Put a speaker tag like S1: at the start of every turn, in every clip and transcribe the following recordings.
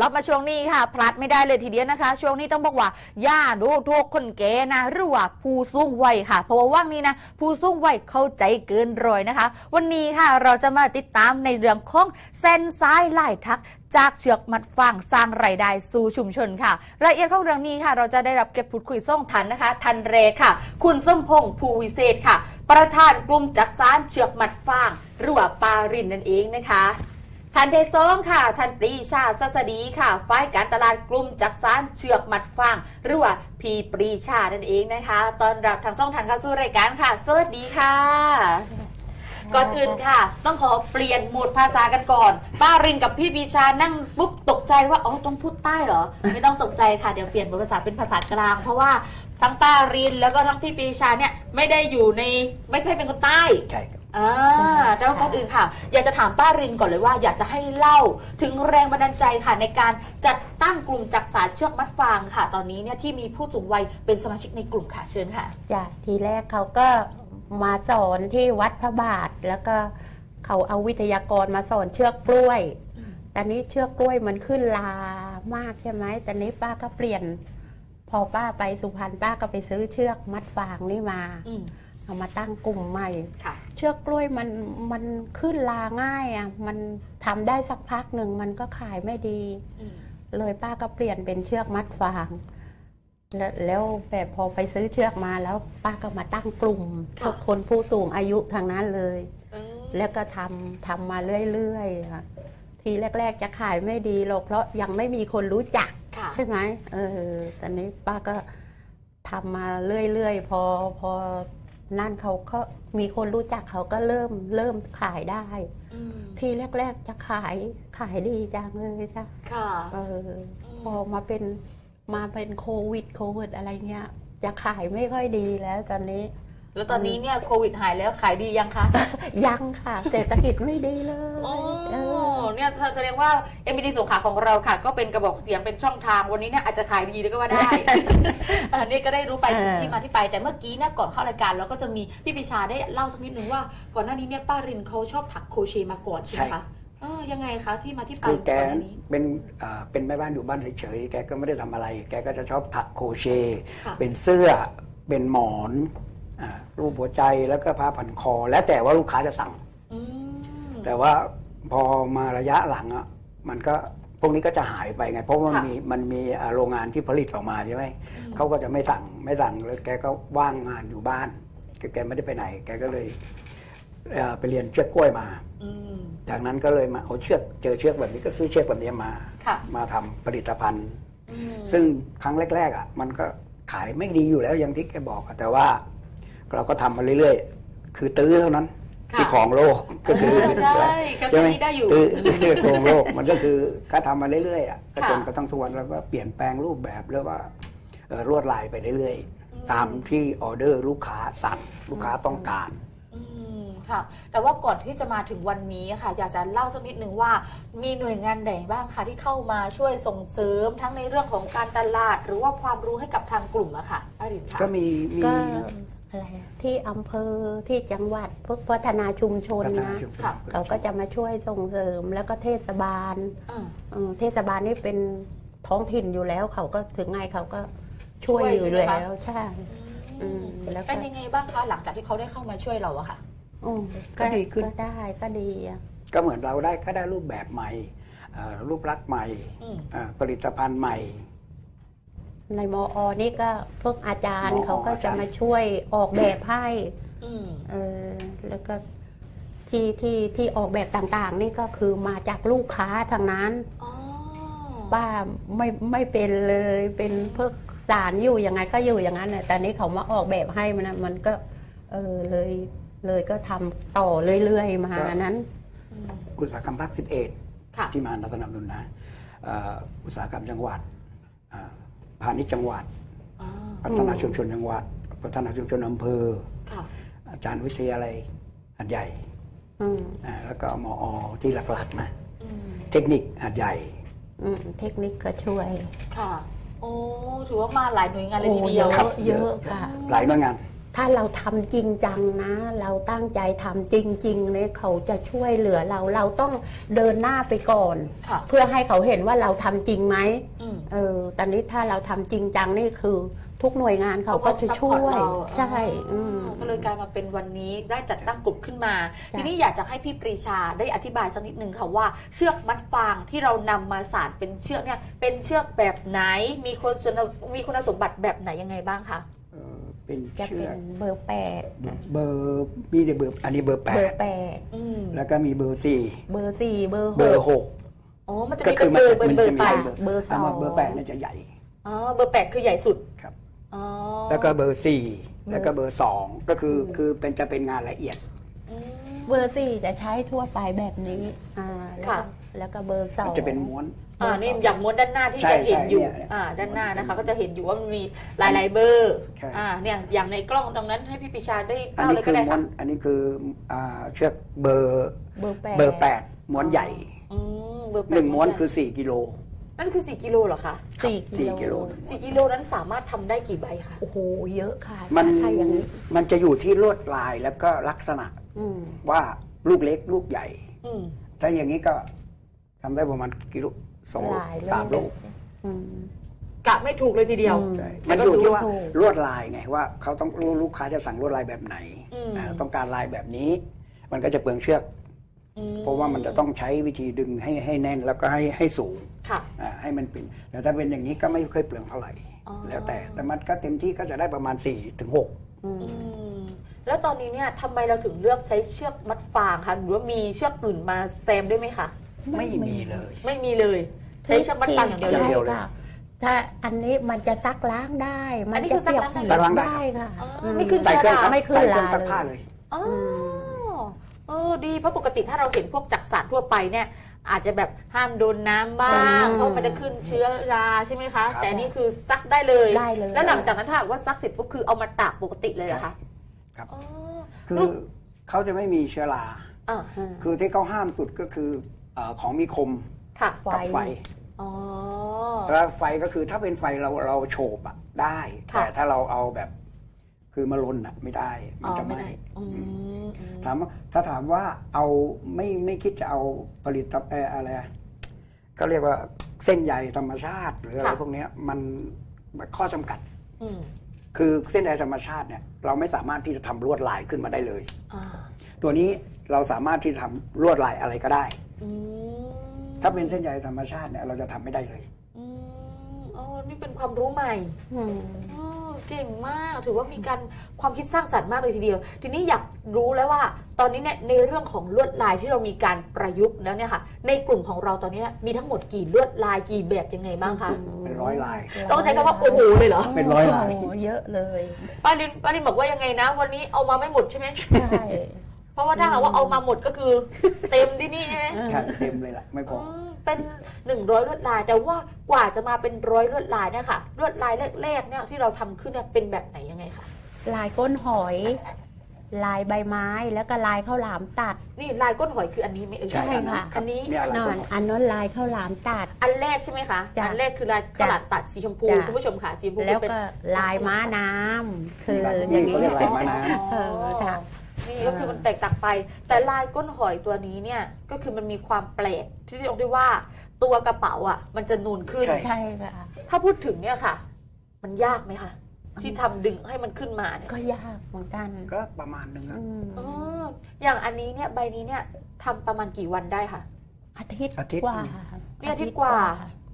S1: รับมาช่วงนี้ค่ะ พลาดไม่ได้เลยทีเดียวนะคะ ช่วงนี้ต้องบอกว่าย่าดูทุกคนแก่นะ หรือว่าผู้สูงวัยค่ะ เพราะว่าว่างนี้นะ ผู้สูงวัยเข้าใจเกินร้อยนะคะ วันนี้ค่ะเราจะมาติดตามในเรื่องของเส้นซ้ายลายทักจากเชือกมัดฟางสร้างรายได้สู่ชุมชนค่ะรายละเอียดของเรื่องนี้ค่ะ เราจะได้รับเก็บพูดคุยส่งทันนะคะ ทันเรค่ะ คุณส้มพงษ์ภูวิเศษค่ะ ประธานกลุ่มจักสานเชือกมัดฟางหรือว่าปารินนั่นเองนะคะ ทันเทซองค่ะ ทันปรีชาสัสดีค่ะ ฝ่ายการตลาดกลุ่มจักสานเชือกมัดฟางหรือว่าพีปรีชานั่นเองนะคะ ตอนรับทางส่องทันเข้าสู่รายการค่ะ สวัสดีค่ะ ก่อนอื่นค่ะ ต้องขอเปลี่ยนโหมดภาษากันก่อน ป้ารินกับพี่ปีชานั่งปุ๊บตกใจว่าอ๋อต้องพูดใต้เหรอ ไม่ต้องตกใจค่ะ เดี๋ยวเปลี่ยนโหมดภาษาเป็นภาษากลาง เพราะว่าทั้งป้ารินแล้วก็ทั้งพี่ปีชาเนี่ยไม่ได้อยู่ในไม่ได้เป็นคนใต้
S2: ใช่ครับ
S1: อ่าแล้วก็ก่อนอื่นค่ะ อยากจะถามป้ารินก่อนเลยว่า อยากจะให้เล่าถึงแรงบันดาลใจค่ะในการจัดตั้งกลุ่มจักสารเชือกมัดฟางค่ะ ตอนนี้เนี่ยที่มีผู้สูงวัยเป็นสมาชิกในกลุ่มค่ะเชิญค่ะ
S3: จ้ะทีแรกเขาก็มาสอนที่วัดพระบาท แล้วก็เขาเอาวิทยากรมาสอนเชือกกล้วย
S1: อืม
S3: ตอนนี้เชือกกล้วยมันขึ้นลามากใช่ไหมตอนนี้ป้าก็เปลี่ยน พอป้าไปสุพรรณป้าก็ไปซื้อเชือกมัดฟางนี่มา
S1: อืม
S3: เอามาตั้งกลุ่มใหม่
S1: ค่ะ
S3: เชือกกล้วยมันมันขึ้นลาง่ายอะมันทำได้สักพักหนึ่งมันก็ขายไม่ดี
S1: อืม
S3: เลยป้าก็เปลี่ยนเป็นเชือกมัดฟาง แล้วแล้วแบบพอไปซื้อเชือกมาแล้วป้าก็มาตั้งกลุ่มพวกคนผู้สูงอายุทางนั้นเลย
S1: อืม
S3: แล้วก็ทำทำมาเรื่อยๆค่ะทีแรก ๆ จะขายไม่ดีหรอกเพราะยังไม่มีคนรู้จัก
S1: ค่ะ
S3: ใช่ไหมเออ ตอนนี้ป้าก็ทำมาเรื่อยๆ พอพอ นั่นเขาก็มีคนรู้จักเขาก็เริ่มเริ่มขายได้
S1: อืม
S3: ทีแรก ๆ จะขายขายดีจังเลยจ้ะ
S1: ค่ะ
S3: เออ
S1: ม
S3: พอมาเป็นมาเป็นโควิดโควิดอะไรเงี้ย จะขายไม่ค่อยดีแล้วตอนนี้
S1: แล้วตอนนี้เนี่ยโควิดหายแล้วขายดียังคะ
S3: ยังค่ะ เศรษฐกิจไม่ดีเลย
S1: โอ้
S3: เออ
S1: เนี่ยแสดงว่า MBD สงขลาของเราค่ะ ก็เป็นกระบอกเสียงเป็นช่องทางวันนี้เนี่ยอาจจะขายดีก็ว่าได้อันนี้ก็ได้รู้ไปถึงที่มาที่ไป แต่เมื่อกี้เนี่ยก่อนเข้ารายการเราก็จะมีพี่ปิชาได้เล่าสักนิดนึงว่าก่อนหน้านี้เนี่ยป้ารินเขาชอบถักโครเชต์มาก่อนใช่ไหม
S2: ใช่
S1: คะเออยังไงคะที่มาที่ไป
S2: คือแก
S1: ก่อนหน้านี้
S2: เป็นอ่าเป็นแม่บ้านอยู่บ้านเฉยๆแกก็ไม่ได้ทำอะไร แกก็จะชอบถักโครเชต์
S1: ค่ะ
S2: เป็นเสื้อเป็นหมอนอา รูปหัวใจแล้วก็ผ้าพันคอ แล้วแต่ว่าลูกค้าจะสั่ง
S1: อืม
S2: แต่ว่าพอมาระยะหลังอะมันก็พวกนี้ก็จะหายไปไง เพราะว่ามัน
S1: ค่ะ
S2: มีมันมีอ่าโรงงานที่ผลิตออกมาใช่ไหม
S1: อืม
S2: เขาก็จะไม่สั่งไม่สั่งแล้วแกก็ว่างงานอยู่บ้านแกแกไม่ได้ไปไหน แกก็เลยเอ่อไปเรียนเชือกกล้วยมา
S1: อืม
S2: จากนั้นก็เลยมาเอาเชือกเจอเชือกแบบนี้ก็ซื้อเชือกแบบนี้มา
S1: ค่ะ
S2: มาทำผลิตภัณฑ์
S1: อืม
S2: ซึ่งครั้งแรกๆอะมันก็ขายไม่ดีอยู่แล้วอย่างที่แกบอกอะแต่ว่า เราก็ทำมาเรื่อยๆ คือตื้อเท่านั้น
S1: ค่ะ
S2: ที่ของโลกก็คือ
S1: ใช่ก็
S2: ใช่ไหม
S1: นี้ได้อยู่
S2: ตื้อตื้อของโลกมันก็คือก็ทำมาเรื่อยๆอะก็
S1: ค่ะ
S2: จนกระทั่งทุกวันเราก็เปลี่ยนแปลงรูปแบบแล้วว่าเอ่อลวดลายไปเรื่อย
S1: อืม
S2: ๆ ตามที่ออเดอร์ลูกค้าสั่งลูกค้าต้องการ
S1: อืมค่ะ แต่ว่าก่อนที่จะมาถึงวันนี้ค่ะ อยากจะเล่าสักนิดนึงว่า มีหน่วยงานไหนบ้างคะที่เข้ามาช่วยส่งเสริมทั้งในเรื่องของการตลาด หรือว่าความรู้ให้กับทางกลุ่มอะค่ะป้ารินค่ะ
S2: ก็มีมี
S3: ก็ อะไรอะที่อำเภอที่จังหวัดพวกพัฒนาชุมชน
S2: พัฒนา
S3: นะ
S2: ชุมชน
S1: ค่ะ
S3: เขาก็จะมาช่วยส่งเสริมแล้วก็เทศบาล
S1: อ่า
S3: เออเทศบาลนี่เป็นท้องถิ่นอยู่แล้ว เขาก็ถึงไงเขาก็ช่วย
S1: ช่วย
S3: อยู่
S1: ใช่ไหมคะ
S3: แล้วใช่ อืมแล้วก็
S1: เป็นยังไงบ้างคะหลังจากที่เขาได้เข้ามาช่วยเราอะค่ะ
S3: อืม
S2: ก็ดีขึ้น
S3: ก็ได้ก็ดีอะ
S2: ก็เหมือนเราได้ก็ได้รูปแบบใหม่เอ่อรูปลักษณ์ใหม่
S1: อืม
S2: เอ่อผลิตภัณฑ์ใหม่
S3: ในมออนี่ก็พวกอาจารย์
S2: มอ
S3: เขาก็
S2: อา
S3: จะ
S2: จารย์
S3: มาช่วยออกแบบให้
S1: อืม
S3: เออแล้วก็ที่ที่ที่ออกแบบต่างๆ นี่ก็คือมาจากลูกค้าทางนั้น
S1: อ๋อ
S3: ป้าไม่ไม่เป็นเลยเป็นเพิกสารอยู่ยังไงก็อยู่อย่างนั้นน่ะแต่นี้เขามาออกแบบให้มันนะมันก็ เออเลยเลยก็ทำต่อเรื่อยๆมานั้น
S1: อืม
S2: อุตสาหกรรมภาค
S1: ค่ะ
S2: 11 ที่มาสนับสนุนนะเอ่ออุตสาหกรรมจังหวัดอ่า พาณิชย์จังหวัด
S1: อ๋อ
S2: พัฒนาชุมชนจังหวัด พัฒนาชุมชนอำเภอ
S1: ค่ะ
S2: อาจารย์วิทยาลัยหัดใหญ่
S3: อืม
S2: อ่าแล้วก็มอที่หลักๆนะ
S1: อืม
S2: เทคนิคหัดใหญ่
S3: อืมเทคนิคก็ช่วย
S1: ค่ะ โอ้ ถือว่ามาหลายหน่วยงานเลยทีเดียว
S2: ครับ
S3: เยอะค่ะ
S2: หลายหน่วยงาน
S3: ถ้าเราทำจริงจังนะ เราตั้งใจทำจริงๆเนี่ยเขาจะช่วยเหลือเราเราต้องเดินหน้าไปก่อน
S1: ค่ะ
S3: เพื่อให้เขาเห็นว่าเราทำจริงไหม
S1: อืม
S3: เออตอนนี้ถ้าเราทำจริงจังนี่คือ ทุกหน่วยงานเขาก็จะช่วย
S1: เขาก็ support เรา
S3: ใช่อืม
S1: ก็เลยกลายมาเป็นวันนี้ได้จัดตั้งกลุ่มขึ้นมา
S3: จ้ะ
S1: ทีนี้อยากจะให้พี่ปรีชาได้อธิบายสักนิดนึงค่ะว่าเชือกมัดฟางที่เรานำมาสานเป็นเชือกเนี่ยเป็นเชือกแบบไหนมีคุณสมมีคุณสมบัติแบบไหนยังไงบ้างคะ
S2: เออเป็น
S3: จะ
S2: เชื
S3: เป็
S2: อนก
S3: เบอร์แปด
S2: เบอร์มีแต่เบอร์อันนี้เบอร์แป
S3: เบอ
S2: ด
S3: ร์แปด
S1: อืม
S2: แล้วก็มีเบอร์สี่
S3: เบอร์สี่เบอร์ห
S2: เบอร์
S3: ก
S2: หก
S1: อ๋อ มันจะ
S2: ก็
S1: มี
S2: คื
S1: เป็น
S2: อ
S1: เบ
S2: มัน
S1: อร์เป็น
S2: มัน
S1: เบอ
S2: จะ
S1: ร์
S2: มี
S1: ไป
S3: เบอร์สองา
S2: มาเบอร์แปดเนี่ยจะใหญ่
S1: อ๋อ เบอร์แปดคือใหญ่สุด
S2: ครับ
S1: อ๋อ
S2: แล้วก็เบอร์สี่แล้วก็เบอร์สองก็คือคือเป็นจะเป็นงานละเอียด
S1: อืม
S3: เบอร์สี่จะใช้ทั่วไปแบบนี้อ่าแล้วก็
S1: ค่ะ
S3: แล้วก็เบอร์สอ
S2: มัน
S3: ง
S2: จะเป็นม้วน
S1: อ่านี่อย่างม้วนด้านหน้าที่
S2: ใช่
S1: จะเห็นอยู่
S2: ใช่เนี่ย
S1: อ่าด้านหน้านะคะ ก็จะเห็นอยู่ว่ามันมีหลาย ๆ เบอร์
S2: ใช่
S1: อ่าเนี่ยอย่างในกล้องตรงนั้นให้พี่ปรีชาได้
S2: อัน
S1: เล่า
S2: นี้
S1: เลย
S2: คื
S1: ก็
S2: อ
S1: ได้
S2: ม้ว
S1: ค่ะ
S2: นอันนี้คืออ่าเชือกเบอร์
S3: เบอร์แปด
S2: เบอร์แปดม้วนใหญ่
S1: อืมเบอร์แปด
S2: หนึ่งม้วนคือสี่กิโล
S1: นั่นคือสี่กิโลเหรอคะ
S3: สี่
S2: สี่กิ
S3: กิ
S2: โล
S3: โล
S1: สี่กิโลนั้นสามารถทำได้กี่ใบคะ
S3: โอ้โหเยอะค่ะ
S2: มัน
S3: ถ้าอย่างนี้
S2: มันจะอยู่ที่ลวดลายแล้วก็ลักษณะ
S3: อืม
S2: ว่าลูกเล็กลูกใหญ่
S1: อืม
S2: ถ้าอย่างนี้ก็ทำได้ประมาณกิโล สอง
S3: หลาย
S2: สามลูก
S3: อืม
S1: กะไม่ถูกเลยทีเดียว
S3: อืม
S2: ใช่
S1: แล้
S2: มั
S1: วนก็
S2: อยู่
S1: ถือ
S2: ที่ว่า
S3: ถูก
S2: ลวดลายไงว่าเขาต้องรู้ลูกค้าจะสั่งลวดลายแบบไหน
S1: อืม
S2: อ่าต้องการลายแบบนี้ มันก็จะเปลืองเชือก
S1: อื
S2: เพราะว่ามันจะต้องใช้วิธีดึงให้ให้แน่นแล้วก็ให้ให้สูง
S1: ค่ะ
S2: อ่าให้มันเป็นแต่ถ้าเป็นอย่างนี้ก็ไม่เคยเปลืองเท่าไหร่
S1: อ๋อ
S2: แล้วแต่แต่มันก็เต็มที่ก็จะได้ประมาณ4ี่ถึงหก
S3: อืม
S1: อืมแล้วตอนนี้เนี่ยทำไมเราถึงเลือกใช้เชือกมัดฟางคะหรือว่ามีเชือกอื่นมาแซมด้วยไหมคะ
S2: ไม่มีเลย
S1: ไม่มีเลย ใช้เชือกมัดฟางอย่างเดียว
S2: ใช่
S1: เลย
S2: เดียวเลย
S3: ค่ะถ้าอันนี้มันจะซักล้างได้ มั
S1: อันนี้คือซักล้างได้
S2: ซักล้างได้
S3: ได้ค่ะ
S1: อ๋อ
S3: อื
S1: ไม่ขึ้น
S2: ใส่เครื่องซัก
S3: ไม่ขึ้น
S2: ใส่เครื่อง
S3: ลา
S2: ซักผ้าเลย
S1: อ๋อเออดีเพราะปกติถ้าเราเห็นพวกจักสารทั่วไปเนี่ย อาจจะแบบห้ามโดนน้ำบ้าง
S3: อืม
S1: เพราะมันจะขึ้นเชื้อราใช่ไหมคะ
S2: ครับ
S1: แต่อันนี่คือซักได้เลย
S3: ได้เลย
S1: แล้วหลังจากนั้นถ้าหากว่าซักเสร็จปุ๊บคือเอามาตากปกติเลยเหรอคะ
S2: ครับ
S1: อ๋อ
S2: คือ
S1: ลูก
S2: เขาจะไม่มีเชื้อรา
S1: อ่า
S3: อืม
S2: คือที่เขาห้ามสุดก็คือ เอ่อของมีคม
S1: ค่ะ
S2: กับไฟ
S1: อ๋อ
S2: แล้วไฟก็คือถ้าเป็นไฟเราเราโฉบอะได้
S1: ค่ะ
S2: แต่ถ้าเราเอาแบบคือมาลนอะไม่ได้มั
S1: อ๋
S2: น
S1: อ
S2: จะ
S1: ไม่
S2: ไม่
S1: ได้อืมอืม
S2: ถามว่าถ้าถามว่าเอาไม่ไม่คิดจะเอาผลิตภัณฑ์เอ่ออะไรอะก็เรียกว่าเส้นใยธรรมชาติหรืออะไรพวกเนี้ยมันมันข้อจำกัด
S1: อืม
S2: คือเส้นใยธรรมชาติเนี่ยเราไม่สามารถที่จะทำลวดลายขึ้นมาได้เลย
S1: อ่า
S2: ตัวนี้เราสามารถที่จะทำลวดลายอะไรก็ได้
S1: อืม
S2: ถ้าเป็นเส้นใยธรรมชาติเนี่ยเราจะทำไม่ได้เลย
S1: อืมอ๋อนี่เป็นความรู้ใหม่
S3: อืม
S1: อืมเก่งมากถือว่ามีการความคิดสร้างสรรค์มากเลยทีเดียว ทีนี้อยากรู้แล้วว่า ตอนนี้เนี่ยในเรื่องของลวดลายที่เรามีการประยุกต์แล้วเนี่ยค่ะ ในกลุ่มของเราตอนนี้เนี่ยมีทั้งหมดกี่ลวดลายกี่แบบยังไงบ้างคะ
S2: เป็นร้อยลาย
S1: ต้องใช้คำว่าโอ้โหเลยเหรอ
S2: เป็นร้อยลาย
S3: โโหเยอะเลย
S1: ป้าลินป้าลินบอกว่ายังไงนะ วันนี้เอามาไม่หมดใช่ไหม
S3: ใช่
S1: เพราะว่าถ้าหากว่าเอามาหมดก็คือ เต็มที่นี่ใช่ไหม
S2: ใช่เต็มเลยล่ะ ไม่พอ
S1: อืมเป็นหนึ่งร้อยลวดลาย แต่ว่ากว่าจะมาเป็นร้อยลวดลายเนี่ยค่ะลวดลายแรกๆเนี่ยที่เราทำขึ้นเนี่ยเป็นแบบไหนยังไงคะ
S3: ลายก้นหอย ลายใบไม้แล้วก็ลายข้าวหลามตัด
S1: นี่ลายก้นหอยคืออันนี้ไหมเอ่ย
S2: ใช่
S3: ค่ะ
S1: อันนี้
S2: เนี่ยอะไร
S3: นอ
S2: ก็
S3: นอันนั้นลายข้าวหลามตัด
S1: อันแรกใช่ไหมคะ
S3: จ้ะ
S1: อันแรกคือลายข้าวหลามตัดสีชมพู
S3: จ้ะ
S1: คุณผู้ชมค่ะสีชมพู
S3: แล้ว
S1: เป็น
S3: ก็ลายม้าน้ำคือ
S2: ลาย
S3: อย่างนี้
S2: เขาเรียกลายม้าน้
S3: เออค่ะ
S1: นี่ก็คือมันแตกต่างไป แต่ลายก้นหอยตัวนี้เนี่ยก็คือมันมีความแปลกที่ตรงที่ว่าตัวกระเป๋าอะ มันจะนูนขึ้น
S2: ใช่
S3: ใช่ค่ะ
S1: ถ้าพูดถึงเนี่ยค่ะ มันยากไหมคะที่ทำดึงให้มันขึ้นมาเนี่ย
S3: ก็ยากเหมือนกัน
S2: ก็ประมาณหนึงอะ
S3: อืม
S1: อ๋ออย่างอันนี้เนี่ยใบนี้เนี่ยทำประมาณกี่วันได้ค่ะ
S3: อาทิตย์
S2: อาทิตย์
S3: กว่า
S1: นี่อาทิตย์กว่า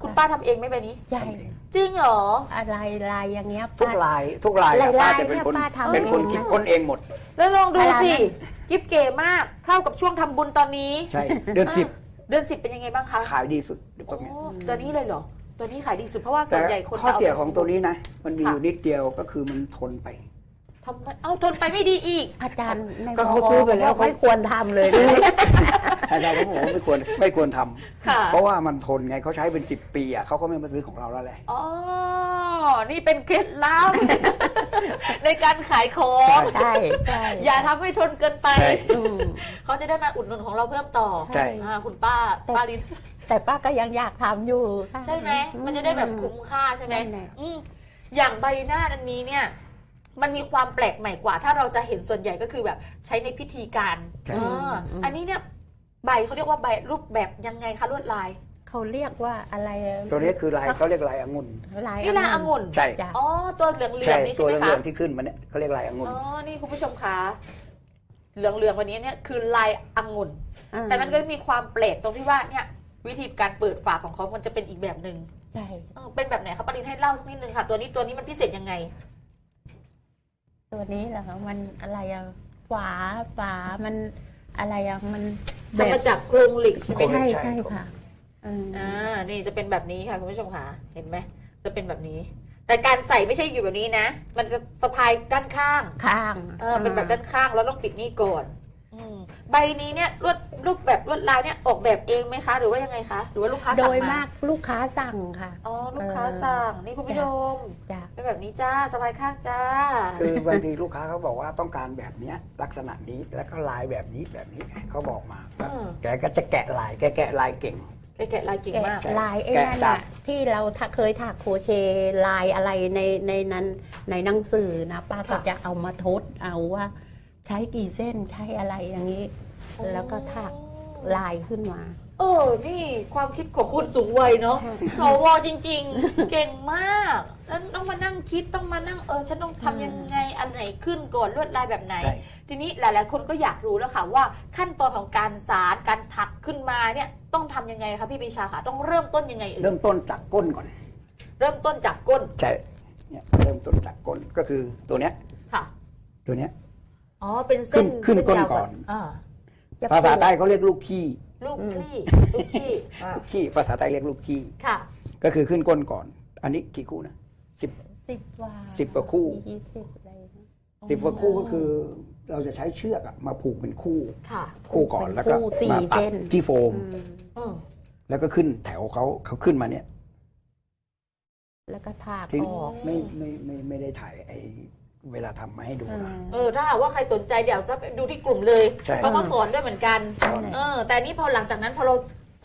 S1: คุณป้าทำเองไหมใบนี้
S3: ใหญ่
S2: ทำเอง
S1: จริงเหรอ
S3: อะไรลายอย่างเงี้ย
S2: ทุก
S3: ป้า
S2: ลายทุกลายอะ
S3: ลาย
S2: ป้า
S3: ลาย
S2: จะเป็นคน
S3: เนี่ยป้าทำ
S2: เป็นคน
S3: เองนะ
S2: คิดค้นเองหมด
S1: แล้วลองดู
S3: เวลา
S1: สิ
S3: นั้น
S1: กิ๊บเก๋มากเข้ากับช่วงทำบุญตอนนี้
S2: ใช่ เดือนสิบ
S1: เดือนสิบเป็นยังไงบ้างคะ
S2: ขายดีสุดพวกเนี้ย
S1: โอ้ตัวนี้เลยเหรอ ตัวนี้ขายดีสุดเพราะว่าส่
S2: แต่
S1: วนใหญ่คน
S2: ข้อเสีย
S1: จะา
S2: ของตัวนี้นะ มันมี
S1: ค่ะ
S2: อยู่นิดเดียวก็คือมันทนไป
S1: ทำไมเอ้าทนไปไม่ดีอีก
S3: อาจารย์ใน
S2: ก็เขาซื้อไปแล้ว
S3: ไม่ควรทำเลยนะ
S2: อาจารย์เขาบอกว่าไม่ควรไม่ควรทำ
S1: ค่ะ
S2: เพราะว่ามันทนไงเขาใช้เป็นสิบปีอะเขาก็ไม่มาซื้อของเราแล้วแหละ
S1: อ๋อ นี่เป็นเคล็ดลับ ในการขายของ
S2: ใช่
S3: ใช่ใช่
S1: อย่าทำให้ทนเกินไป
S2: ใช่
S3: อืม
S1: เขาจะได้มาอุดหนุนของเราเพิ่มต่อ
S2: ใช่
S1: อ่าคุณป้า
S3: แต่
S1: ป้าลิน
S3: แต่ป้าก็ยังอยากทำอยู่ค่ะ
S1: ใช่ไหม มันจะได้แบบคุ้มค่าใช่ไหม
S3: นั่นแหละ
S1: อืมอย่างใบหน้าอันนี้เนี่ย มันมีความแปลกใหม่กว่า ถ้าเราจะเห็นส่วนใหญ่ก็คือแบบใช้ในพิธีการ
S2: ใช่
S1: อ่าอันนี้เนี่ย ใบเขาเรียกว่าใบรูปแบบยังไงคะลวดลาย
S3: เขาเรียกว่าอะไรอะ
S2: ตัวนี้คือลายเขาเรียกลายองุ่น
S3: ลาย
S1: นี่ลายองุ่น
S2: ใช่
S3: จ้ะ
S1: อ๋อตัวเหลืองเหลือ
S2: ใช่
S1: งนี่
S2: ตั
S1: ใช่
S2: ว
S1: ไหม
S2: เหลื
S1: คะ
S2: องๆที่ขึ้นมาเนี่ยเขาเรียกลายองุ่น
S1: อ๋อนี่คุณผู้ชมคะเหลืองเหลืองๆวันนี้เนี่ยคือลายองุ่น
S3: อ่า
S1: แต่มันก็มีความแปลกตรงที่ว่าเนี่ย วิธีการเปิดฝาของเขามันจะเป็นอีกแบบหนึ่ง
S3: ใช่
S1: เออเป็นแบบไหนคะปรินให้เล่าสักนิดนึงค่ะ ตัวนี้ตัวนี้มันพิเศษยังไง
S3: ตัวนี้เหรอคะมันอะไรอะฝาฝามัน อะไรอะมันแบ
S1: ทำ
S3: บ
S1: มาจากโครงเหล็กใช่ไหม
S2: โครงเหล็
S3: ใช่
S2: ก
S3: ใช่ค่ะอืม
S1: อ่านี่จะเป็นแบบนี้ค่ะคุณผู้ชมค่ะเห็นไหมจะเป็นแบบนี้ แต่การใส่ไม่ใช่อยู่แบบนี้นะ มันจะสะพายด้านข้าง
S3: ข้าง
S1: เออเป็นแบบด้านข้างแล้วต้องปิดนี่ก่อน อืมใบนี้เนี่ยลวดรูปแบบลวดลายเนี่ยออกแบบเองไหมคะ หรือว่ายังไงคะ หรือว่าลูกค้า
S3: โด
S1: สั่ง
S3: ย
S1: มามา
S3: กลูกค้าสั่งค่ะ
S1: อ๋อลูกค้าสั่งนี่คุณผู้ชม
S3: จ้ะ
S1: เป็นแบบนี้จ้าสะพายข้างจ้า
S2: คือบางทีลูกค้าเขาบอกว่าต้องการแบบเนี้ยลักษณะนี้แล้วก็ลายแบบนี้แบบนี้เขาบอกมาแล้ว
S1: อืม
S2: แกก็จะแกะลายแกแกะลายเก่ง
S1: แกะแกะลายเก่ง
S3: แกะ
S1: มาก
S2: ใช่
S3: ลายไอ้
S2: แกะ
S3: นั่น
S2: ได้
S3: น่ะที่เราถ้าเคยถักโครเชต์ลายอะไรในในนั้นในหนังสือนะป้าก็
S1: ค่ะ
S3: จะเอามาทดเอาว่า ใช้กี่เส้นใช้อะไรอย่างนี้ แล้วก็ถักลายขึ้นมา
S1: เออ นี่ความคิดของคนสูงวัยเนาะ สวจริง ๆ เก่งมาก แล้วต้องมานั่งคิดต้องมานั่งเออ ฉันต้องทำยังไง อันไหนขึ้นก่อนลวดลายแบบไหน
S2: ใช่
S1: ทีนี้หลาย ๆ คนก็อยากรู้แล้วค่ะว่าขั้นตอนของการสารการถักขึ้นมาเนี่ยต้องทำยังไงคะพี่ปีชาคะต้องเริ่มต้นยังไงเอ่ย
S2: เริ่มต้นจากก้นก่อน
S1: เริ่มต้นจากก้น
S2: ใช่เนี่ยเริ่มต้นจากก้นก็คือตัวเนี้ย
S1: ค่ะ
S2: ตัวเนี้ย
S1: อ๋อเป็นเส้น
S2: ขึ้นขึ้น
S1: เส้ยาว
S2: ก้นก่อน
S1: อ่า
S3: จะ
S2: ภาษา
S3: ปลูก
S2: ใต้เขาเรียกลูกขี้
S1: ลูกคลี่ลูกขี้อ่า
S2: ลูกขี้ ภาษาใต้เรียกลูกขี้
S1: ค่ะ
S2: ก็คือขึ้นก้นก่อน อันนี้กี่คู่นะสิบ
S3: สิบกว่า
S2: สิบกว่าคู่
S3: ยี่สิบอะไรนะ
S2: สิบกว่าคู่ก็คือ เราจะใช้เชือกอะมาผูกเป็นคู่
S1: ค่ะ
S2: คู่ก่อนแล้วก็
S3: คู่สี่
S2: มาตัด
S3: เส้น
S2: ที่โฟม
S3: อืม
S1: อืม
S2: แล้วก็ขึ้นแถวเขาเขาขึ้นมาเนี่ย
S3: แล้วก็ถาก
S2: ที่
S3: ออก
S2: ไม่ไม่ไม่ไม่ได้ถ่ายไอ เวลาทำมาให้ดูนะ
S1: เออถ้าหากว่าใครสนใจเดี๋ยวรับดูที่กลุ่มเลย
S2: ใช่
S1: เพราะเขาสอนด้วยเหมือนกัน
S2: สอน
S1: เออ แต่นี่พอหลังจากนั้นพอเรา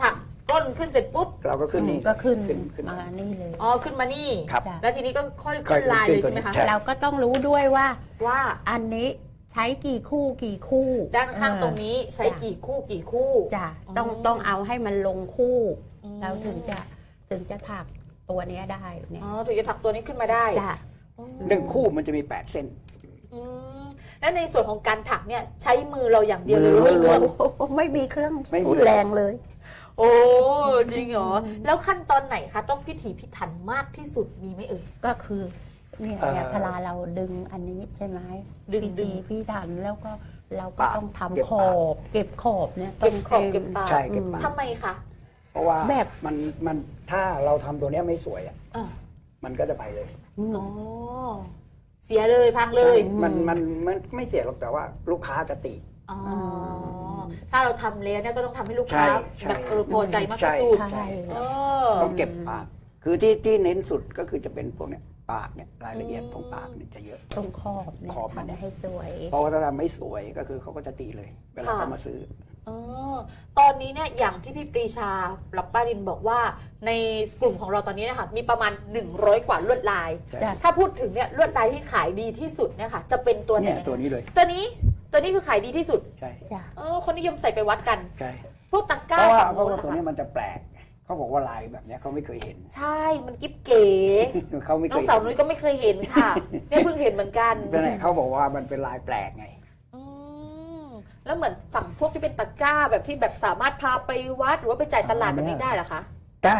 S1: ถักก้นขึ้นเสร็จปุ๊บ
S2: เราก็ขึ้นนี่
S3: ก็ขึ้น
S2: ขึ้นขึ้น
S3: มา
S2: มา
S3: นี่เลย
S1: อ๋อขึ้นมานี่
S2: ครับ
S3: จ้ะ
S1: แล้วทีนี้ก็ค่อย
S2: ค่
S1: ขึ้
S2: อย
S1: นลายเลยใช่ไหม
S2: ขึ้นตัวนี้
S1: คะ
S2: ใช่
S3: เราก็ต้องรู้ด้วยว่า
S1: ว่า
S3: อันนี้ใช้กี่คู่กี่คู่
S1: ด้านข้าง
S3: เออ
S1: ตรงนี้ใช้กี่คู่กี่คู่
S3: จ้ะต้อง
S1: อ๋อ
S3: ต้องเอาให้มันลงคู่
S1: อืม
S3: เราถึงจะถึงจะถักตัวเนี้ยได้เนี่ย
S1: อ๋อถึงจะถักตัวนี้ขึ้นมาได้
S3: จ้ะ
S1: อืม
S2: หนึ่งคู่มันจะมีแปดเส้น
S1: อืมแล้วในส่วนของการถักเนี่ยใช้มือเราอย่างเดียวหรือ
S2: มือ
S1: ว่าเครื่อง
S3: โอ้โหไม่มีเครื่อง
S2: ไม่มี
S3: ทุนแรงเลย
S1: โอ้จริงเหรอแล้วขั้นตอนไหนคะต้องพิถีพิถันมากที่สุดมีไหมเอ่ย
S3: ก็คือเนี่ย
S2: เอ่อ
S3: เนี่ยพลาเราดึงอันนี้ใช่ไหม
S1: ดึง
S3: พิ
S1: ดึ
S3: ธี
S1: ง
S3: พิถันแล้วก็เราก็
S2: ปาก
S3: ต้องทำ
S2: เก็บ
S3: ข
S2: ปาก
S3: อบเก็บขอบเนี่ย
S1: เก็บขอบ
S3: ต้ง
S1: เก็บปาก
S2: ใช่เก็บปาก
S1: ทำไมคะ
S2: เพราะว่า
S3: แบบ
S2: มันมันถ้าเราทำตัวเนี้ยไม่สวยอะ
S1: อ่า
S2: มันก็จะไปเลย
S3: อืม
S1: อ๋อเสียเลยพังเลย
S2: ใช่มันมันมันไม่เสียหรอกแต่ว่าลูกค้าจะติ
S1: อ๋อ
S3: ม
S1: ถ้าเราทำแล้วเนี่ยก็ต้องทำให้ลูก
S2: ใช่
S1: ค้า
S2: ใช่
S1: แบบเออพอใจมาก
S2: ใช่
S1: ที่สุด
S3: ใช่
S1: เออ
S2: ต้องเก็บปาก คือที่ที่เน้นสุดก็คือจะเป็นพวกเนี้ยปากเนี่ยรายละเอียดของปากเนี่ยจะเยอะ
S3: ตรงขอบเนี่ย
S2: ขอบมันเนี่ย
S3: ทำให้สวย
S2: เพราะว่าถ้าทำไม่สวยก็คือเขาก็จะตีเลย เวลา
S1: ค่ะ
S2: เขามาซื้อ
S1: เออตอนนี้เนี่ยอย่างที่พี่ปรีชาหลับป้ารินบอกว่า ในกลุ่มของเราตอนนี้นะคะมีประมาณ 100 กว่าลวดลาย
S2: ใช่
S3: จ้ะ
S1: ถ้าพูดถึงเนี่ยลวดลายที่ขายดีที่สุดเนี่ยค่ะ จะเป็นตัวไหน
S2: เนี่ยตัวนี้เลย
S1: ตัวนี้ตัวนี้คือขายดีที่สุด
S2: ใช่
S3: จ้ะ
S1: เออคนนิยมใส่ไปวัดกัน
S2: ใช่
S1: พวกตะก
S2: เพ
S1: ร้า
S2: ราะว่า
S1: ฝั่ง
S2: เพราะ
S1: โน้น
S2: ว่า
S1: นะ
S2: ตัว
S1: คะ
S2: นี้มันจะแปลกเขาบอกว่าลายแบบเนี้ยเขาไม่เคยเห็น
S1: ใช่มันกิ๊บเก๋
S2: เขาไม่เค
S1: น้อง
S2: ย
S1: สาว
S2: เห็น
S1: นุ้ยก็ไม่เคยเห็นค่ะเนี่ยเพิ่งเห็นเหมือนกัน
S2: เป็นไงเขาบอกว่ามันเป็นลายแปลกไง
S1: อืม แล้วเหมือนฝั่งพวกที่เป็นตะกร้าแบบที่แบบสามารถพาไปวัดหรือว่าไปจ่ายตลาดแบบนี้ได้เหรอคะ
S2: ได้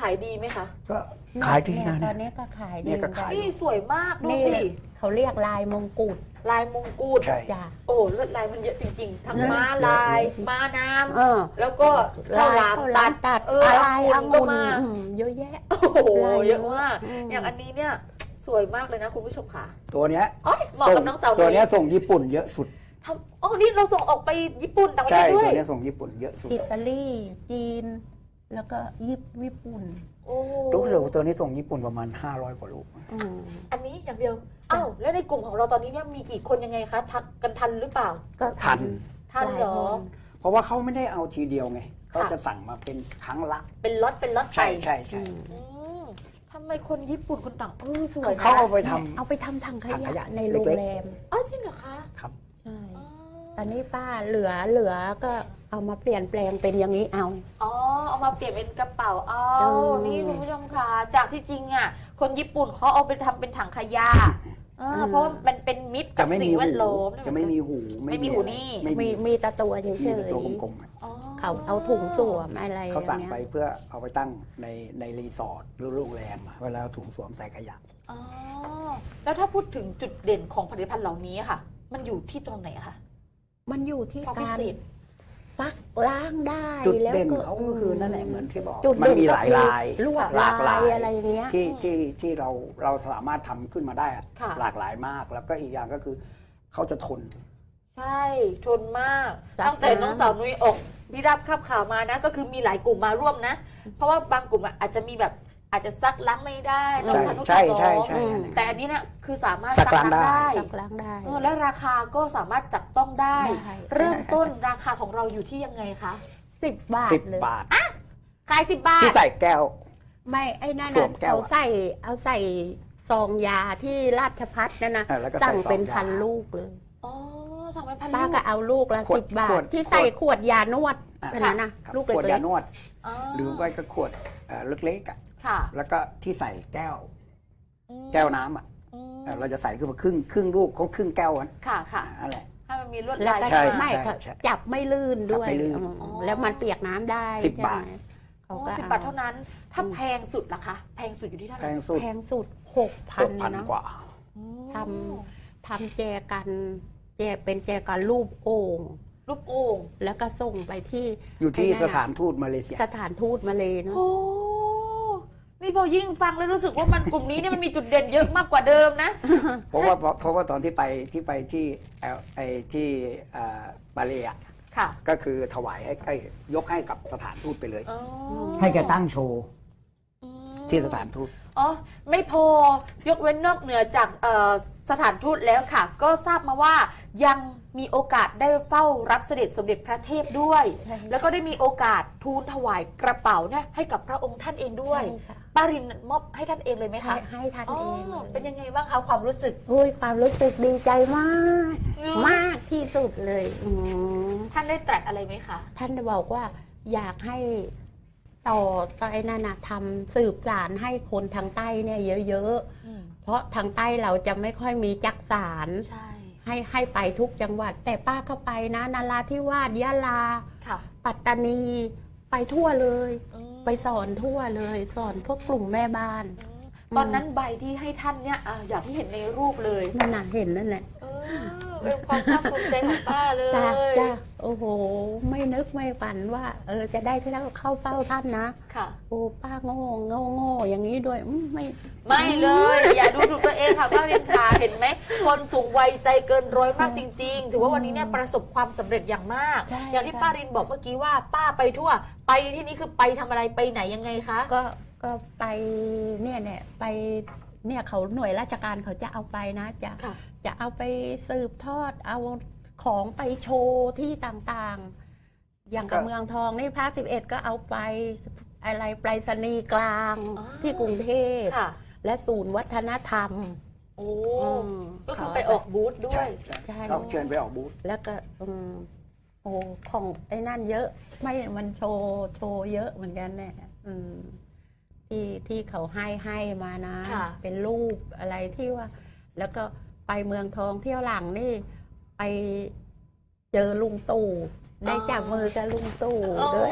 S1: ขายดีไหมคะ
S2: ก็ขายดี
S3: เนี่
S2: นะ
S3: ตอนนี้ก็ขายดี
S2: เนี่ยก็ขาย
S1: นี่สวยมากดู
S3: นี่
S1: สิ
S3: เขาเรียกลายมงกุฎ
S1: ลายมงกุฎ
S2: ใช่
S3: จ้ะ
S1: โอ้ลวดลายมันเยอะจริงๆทั้ง
S3: เยอะ
S1: ม้าลายม้าน้
S3: เออำ
S1: แล้วก็ข้าวหลาม
S3: ข้าวห
S1: ตั
S3: ลา
S1: ด
S3: มตัด
S1: เออ
S3: อะไร
S1: อ
S3: องุ่
S1: นก็
S3: งุ่น
S1: มา
S3: อืมเยอะแยะ
S1: โอ้โห
S3: ลายเย
S1: เย
S3: อะ
S1: อะมาก
S3: อืม
S1: อย่างอันนี้เนี่ยสวยมากเลยนะคุณผู้ชมค่ะ
S2: ตัวเนี้ย
S1: อ๋อเหมาะ
S2: ส่ง
S1: กับน้องสาว
S2: ตัว
S1: นุ้
S2: เนี้
S1: ย
S2: ยส่งญี่ปุ่นเยอะสุด
S1: ทำอ๋อนี่เราส่งออกไปญี่ปุ่นต่างประเท
S2: ใช่
S1: ศด้ว
S2: ตั
S1: ยว
S2: เนี้ยส่งญี่ปุ่นเยอะสุด
S3: อิตาลีจีน แล้วก็ญี่ญี่ปุ่น
S1: โอ้
S2: รู้สึกว่าตัวนี้ส่งญี่ปุ่นประมาณ 500 กว่าลูก
S3: อืม
S1: อันนี้อย่างเดียวอ้าวแล้วในกลุ่มของเราตอนนี้เนี่ยมีกี่คนยังไงคะทักกันทันหรือเปล่า
S3: ก็
S2: ทัน
S1: ทันเหรอ
S3: หลายคน
S2: เพราะว่าเขาไม่ได้เอาทีเดียวไงเขา
S1: ค่ะ
S2: จะสั่งมาเป็นครั้งละ
S1: เป็นล็อตเป็นล็อตไป
S2: ใช่ใช่ใช่
S3: อืม
S1: อืมทำไมมคนญี่ปุ่นคนต่างเออสวยนะ
S2: เขาเอาไปท
S3: เอาไปทำถังข
S2: ถังข
S3: ยะ
S2: ยะ
S3: ในโรง
S2: เล็กๆ
S3: แรม
S1: อ๋อจริงเหรอคะำ
S2: ครับ
S3: ใช่
S1: อ๋อ
S3: ตอนนี้ป้าเหลือเหลือก็เอามาเปลี่ยนแปลงเป็นอย่างนี้เอา
S1: อ๋อเอามาเปลี่ยนเป็นกระเป๋าเอา
S3: เออ
S1: นี่คุณผู้ชมค่ะจากที่จริงอะ คนญี่ปุ่นเขาเอาไปทำเป็นถังขยะอ่าเพราะว่ามันเป็นมิตรกั
S2: จะ
S1: บ
S2: ไม่
S1: สิ่
S2: มี
S1: งแว
S2: หู
S1: ดล้อม
S2: จะไม่มีหู
S1: ไม่มีหูนี่
S2: ไม่
S3: มี
S2: มี
S3: มีแตะตัวเฉย
S2: มีแต่ตัว
S3: ๆ
S2: กลมๆอะ
S1: อ๋อ
S3: เขาเอาถุงสวมอะไร
S2: เขาสั่ง
S3: อย่
S2: ไป
S3: ย
S2: เพื่อเอาไปตั้งในในรีสอร์ทหรือโรงแรมอะเวลาเอาถุงสวมใส่ขยะ
S1: อ๋อแล้วถ้าพูดถึงจุดเด่นของผลิตภัณฑ์เหล่านี้ค่ะ มันอยู่ที่ตรงไหนอะคะ
S3: มันอยู่ที่
S1: ความพิ
S3: การ
S1: เศษ
S3: ซักล้างได้
S2: จุด
S3: แล้ว
S2: เด่น
S3: ก็
S2: เขาก็คือนั่นแหละเหมือนที่บอก
S3: จุด
S2: มัน
S3: เด่น
S2: มีห
S3: ก็
S2: ลาย
S3: คือ
S2: ลาย
S3: ลวด
S2: หลากหลาย
S3: อะไรอย่างเงี้ย
S2: ที่ที่ที่เราเราสามารถทำขึ้นมาได้อะ
S1: ค่ะ
S2: หลากหลายมาก แล้วก็อีกอย่างก็คือเขาจะทน
S1: ใช่ชนมาก
S3: ซัก
S1: ตั้งแต่
S3: น้ำ
S1: น้องสาวนุ้ยออกพี่รับขับข่าวมานะ ก็คือมีหลายกลุ่มมาร่วมนะ เพราะว่าบางกลุ่มอะอาจจะมีแบบ อาจจะซักล้างไม่ได้ต้องทำทุก
S2: ใช่
S1: ต่อ
S2: ใช่ใช่
S3: อืม
S2: อันนั้น
S1: แต่อันนี้เนี่ยคือสามารถ
S2: ซักล้างได้
S3: ซักล้างได้
S1: เออและราคาก็สามารถจับต้องได้
S3: ได้
S1: เริ่มต้นราคาของเราอยู่ที่ยังไงคะ
S3: สิบบาท
S2: สิบ
S3: เลย
S2: บาท
S1: ขายสิบบาท
S2: ที่ใส่แก้ว
S3: ไม่ไอ้นั่น
S2: สว
S3: น่ะ
S2: มแก้ว
S3: เอา
S2: อะ
S3: ใส่เอาใส่ซองยาที่ราชพัฒนั่นนะ
S2: เออแล้วก็ใส่
S3: สั่งเป็น
S2: ซองยา
S3: พันลูกเลย
S1: อ๋อสั่งเป็นพัน
S3: ป้า
S1: ลูก
S3: ก็เอาลูกละ
S2: ขวด
S3: สิบบา
S2: ขว
S3: ท
S2: ด
S3: ที่ใส่ขวดยานวด
S2: อะ
S3: เป็นนั้นนะครับลูก
S2: ขวด
S3: เล็
S2: ยากนวด
S1: อ๋อ
S2: หรือไม่ก็ขวดเอ่อเล็กๆอะ
S1: ค่ะ
S2: แล้วก็ที่ใส่แก้ว
S1: อืม
S2: แก้วน้ำอะ
S1: อืม
S2: เออเราจะใส่ขึ้นมาครึ่งครึ่งลูกเขาครึ่งแก้วอะ
S1: ค่ะค่ะ
S2: นั่นแหละ
S1: ให้มันมีลวด
S3: แล้ว
S1: ลาย
S3: ก็
S2: ใช่
S3: ไม่
S2: ใช่
S3: ก็
S2: ใช่
S3: จับไม่ลื่นด้วย
S2: จับไม่ลื่น
S3: อืม
S1: อ๋อ
S3: แล้วมันเปียกน้ำได้
S2: สิบบาท
S3: ใช่ไหม
S1: อ๋
S3: เขา
S1: อ
S3: ก็
S1: สิบบาทเท่านั้น ถ้าแพงสุดล่ะคะ แพงสุดอยู่ที่เท่าไห
S2: แพ
S1: ร่
S2: งสุด
S3: แพงสุดหกพั
S2: ห
S3: น
S2: กพัน
S3: นะ
S2: กว่า
S1: อืม
S3: ทำทำแจกัน แจเป็นแจกันรูปโอ่ง
S1: รูปโอ่ง
S3: แล้วก็ส่งไปที่
S2: อยู่ที่
S3: ไอ้นั่น
S2: ส
S3: น่ะ
S2: ถานทูตมาเลเซีย
S3: สถานทูตมาเลยเนาะ
S1: โอ้ นี่พอยิ่งฟังแล้วรู้สึกว่ามันกลุ่มนี้เนี่ยมันมีจุดเด่นเยอะมากกว่าเดิมนะ
S2: เพราะว่าเพราะเพราะว่าตอนที่ไปที่ไปที่เอ่อไอที่เอ่อมาเลอะ
S1: ค่ะ
S2: ก็คือถวายให้ไอ้ยกให้กับสถานทูตไปเลย
S1: อ๋อ
S2: ให้แกตั้งโชว์
S1: อืม
S2: ที่สถานทูต
S1: อ๋อ ไม่พอยกเว้นนอกเหนือจากเอ่อสถานทูตแล้วค่ะ ก็ทราบมาว่ายัง มีโอกาสได้เฝ้ารับเสด็จสมเด็จพระเทพด้วย
S3: ใช่
S1: แล้วก็ได้มีโอกาสทูลถวายกระเป๋าเนี่ยให้กับพระองค์ท่านเองด้วย
S3: ใช่ค่ะ
S1: ป้ารินมอบให้ท่านเองเลยไหม
S3: ให้
S1: คะ
S3: ให้ท่าน
S1: อ๋อ
S3: เองเลย
S1: เป็นยังไงบ้างคะความรู้สึก
S3: โอ้ยความรู้สึกดีใจมากมากที่สุดเลยอืม
S1: ท่านได้ตรัสอะไรไหมคะ
S3: ท่านบอกว่าอยากให้ต่อต่อไอ้นั่นนะทำสืบสารให้คนทางใต้เนี่ยเยอะๆ เพราะทางใต้เราจะไม่ค่อยมีจักสาร
S1: ใช่
S3: ให้ให้ไปทุกจังหวัด แต่ป้าก็ไปนะนาราธิวาสยะลา
S1: ค่ะ
S3: ปัตตานีไปทั่วเลย
S1: อืม
S3: ไปสอนทั่วเลย สอนพวกกลุ่มแม่บ้าน
S1: อืมตอนนั้นใบที่ให้ท่านเนี่ยอะอย่างที่เห็นในรูปเลย
S3: นั่นน่ะเห็นนั่นแหละ
S1: เออ เป็นความภาคภูมิใจของป้าเลย
S3: จ้าจ้าโอ้โห ไม่นึกไม่ฝันว่า เออจะได้เข้าเข้าเฝ้าท่านนะ
S1: ค่ะ
S3: โอ้ป้าโง่โง่โง่อย่างนี้ด้วยอืมไม่
S1: ไม่เลย อย่าดูถูกตัวเองค่ะป้าเรียนขาเห็นไหม คนสูงวัยใจเกินร้อยมากจริง ๆ ถือว่าวันนี้เนี่ยประสบความสำเร็จอย่างมาก
S3: ใช่
S1: อย่างที่
S3: ค่ะ
S1: ป้ารินบอกเมื่อกี้ว่าป้าไปทั่ว ไปที่นี่คือไปทำอะไรไปไหนยังไงคะ
S3: ก็ก็ไปเนี่ยเนี่ยไป เนี่ยเขาหน่วยราชการเขาจะเอาไปนะจะ
S1: ค่ะ
S3: จะเอาไปสืบทอดเอาของไปโชว์ที่ต่างๆ อย่างกับ
S2: ก็
S3: เมืองทองนี่ภาคสิบเอ็ดก็เอาไปอะไรไปรษณีย์กลาง
S1: อ๋อ
S3: ที่กรุงเทพ
S1: ค่ะ
S3: และศูนย์วัฒนธรรม
S1: โอ้
S3: อืม
S1: ก็คือไปออกบูธด้ว
S2: ใช่
S1: ย
S2: ใช่
S3: ใช่
S2: เขาเชิญไปออกบูธ
S3: แล้วก็อืมโอ้ของไอ้นั่นเยอะ ไม่มันโชว์โชว์เยอะเหมือนกันเนี่ยอืม ที่ที่เขาให้ให้มานะ
S1: ค่ะ
S3: เป็นรูปอะไรที่ว่า แล้วก็ไปเมืองทองเที่ยวหลังนี่ ไปเจอลุงตู่ได้จับมือกับลุงตู่ด้วย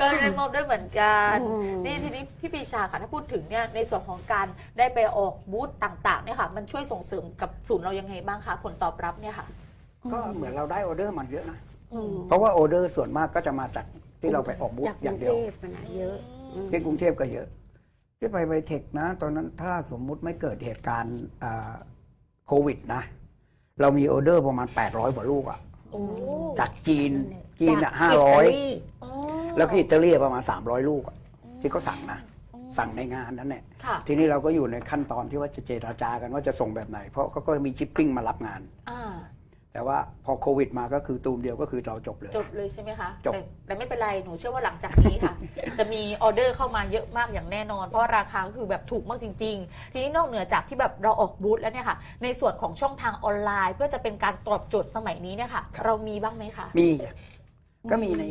S1: ก็ได้มอบด้วยเหมือนกัน
S3: อืม
S1: นี่ทีนี้พี่ปีชาค่ะถ้าพูดถึงเนี่ยในส่วนของการได้ไปออกบูธต่างๆเนี่ยค่ะ มันช่วยส่งเสริมกับศูนย์เรายังไงบ้างคะผลตอบรับเนี่ยค่ะ
S2: ก็เหมือนเราได้ออเดอร์มันเยอะนะ
S3: อืม
S2: เพราะว่าออเดอร์ส่วนมากก็จะมาจากที่เราไปออกบูธ
S3: จากก
S2: อ
S3: รุ
S2: ย่าง
S3: ง
S2: เดี
S3: เท
S2: ยว
S3: พอะนะเยอะ อืม
S2: ที่กรุงเทพก็เยอะ ที่ไปไปเทคนะ ตอนนั้นถ้าสมมุติไม่เกิดเหตุการณ์อ่าโควิดนะ เรามีออเดอร์ประมาณ 800กว่าลูกอะ
S1: โอ้
S2: จากจีนจีนอะ
S3: จก
S2: ห้า
S3: ต
S2: ร้อย
S3: ลี
S1: อ๋อ
S2: แล้วก็อิตาลีประมาณ 300 ลูกอะที่เขาสั่งนะสั่งในงานนั้นแหละ
S1: ค่ะ
S2: ทีนี้เราก็อยู่ในขั้นตอนที่ว่าจะเจราจากันว่าจะส่งแบบไหน เพราะเขาก็มีชิปปิ้งมารับงาน
S1: อ่า
S2: แแต่ว่าพอโควิดมาก็คือตูมเดียวก็คือเราจบเลย
S1: จบเลยใช่ไหมคะ
S2: จบ
S1: แต่แต่ไม่เป็นไร หนูเชื่อว่าหลังจากนี้ค่ะ จะมีออเดอร์เข้ามาเยอะมากอย่างแน่นอน เพราะราคาก็คือแบบถูกมากจริง ๆ ทีนี้นอกเหนือจากที่แบบเราออกบูธแล้วเนี่ยค่ะ ในส่วนของช่องทางออนไลน์ เพื่อจะเป็นการตอบโจทย์สมัยนี้เนี่ยค่ะ เรามีบ้างไหมคะ
S2: มีจ้ะก็มีใน